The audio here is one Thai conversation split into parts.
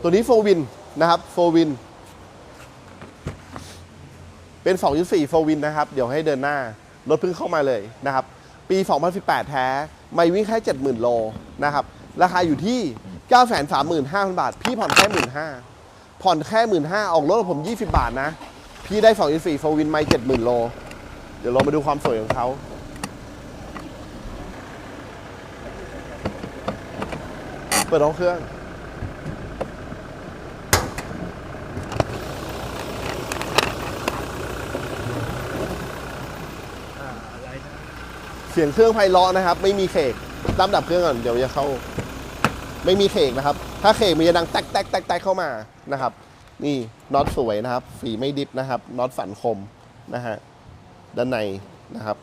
ตัวนี้โฟวินนะครับโฟวินเป็น 2.4โฟวินนะครับ เดี๋ยวให้เดินหน้ารถเพิ่งเข้ามาเลยนะครับ ปี 2018 แท้ ไม่วิ่งแค่ 70,000 โลนะครับ ราคาอยู่ที่ 935,000 บาท พี่ผ่อนแค่ 15,000ผ่อนแค่ 15,000 ออกรถผม 20 บาทนะ พี่ได้ 2.4โฟวินไม่ 70,000 โล เดี๋ยวเรามาดูความสวยของเขาเปิดห้องเครื่อง อ่าอะไรนะ เสียงเครื่องไพเราะนะครับ ไม่มีเคกตามดับเครื่องก่อนเดี๋ยวจะเข้า ไม่มีเคกนะครับ ถ้าเคกมันจะดังแตกแตกแตกแตกเข้ามานะครับ นี่น็อตสวยนะครับ ฝีไม่ดิบนะครับน็อตฝันคมนะฮะด้านในนะครับ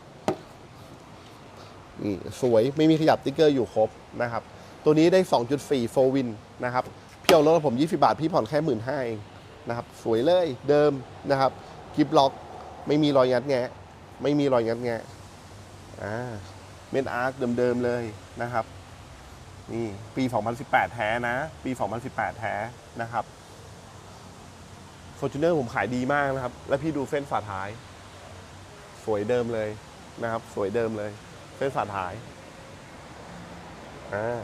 นี่สวยไม่มีขยับติ๊กเกอร์อยู่ครบนะครับ ตัวนี้ได้ 2.4 โฟวินนะครับพี่เอารถผม 20 บาท พี่ผ่อนแค่1 5ื่นห้าเองนะครับ สวยเลยเดิมนะครับกิฟล็อก ไม่มีรอยงัดแงะ ไม่มีรอยงัดแงะ อ่าเม็ดอาร์คเดิมๆเลยนะครับ นี่ปี 2018 แท้นะ ปี 2018 แท้นะครับฟอร์จูเนอร์ผมขายดีมากนะครับ แล้วพี่ดูเส้นฝาท้าย สวยเดิมเลยนะครับ สวยเดิมเลย เส้นฝาท้ายอ่า